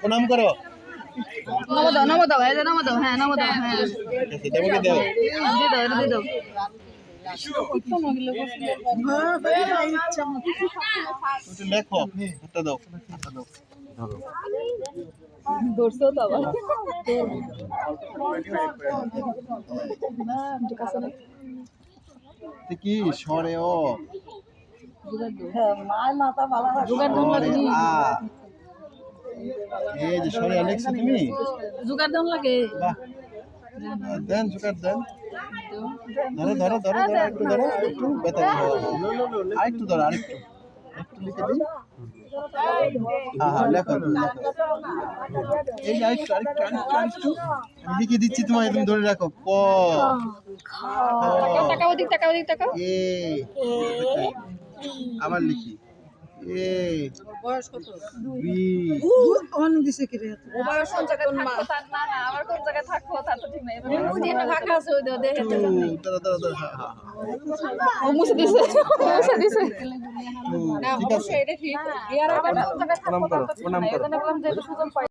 প্রণাম করো নমো দাও নমো দাও এই যে নমো দাও হ্যাঁ নমো দাও হ্যাঁ দিয়ে দাও দিয়ে দাও লেখো একটা দাও একটা দাও তো আবার কি সরে ও জোগাড় তুমি লাগে। দেন জোকার দেন। ধরো ধরো ধরো ধরো একটু ধরো একটু বেতা আরেকটু ধরো আরেকটু। একটু লিখে দিই। হ্যাঁ লেখো দিচ্ছি তোমায় তুমি ধরে রাখো। ক। টাকা ওদিক টাকা ওদিক টাকা এ আবার লিখি। এ বয়স কত বি বয়স কোন জায়গায় তার না না আমার কোন জায়গায় থাকব? ঠিক আছে হ্যাঁ হ্যাঁ প্রণাম করো প্রণাম করো।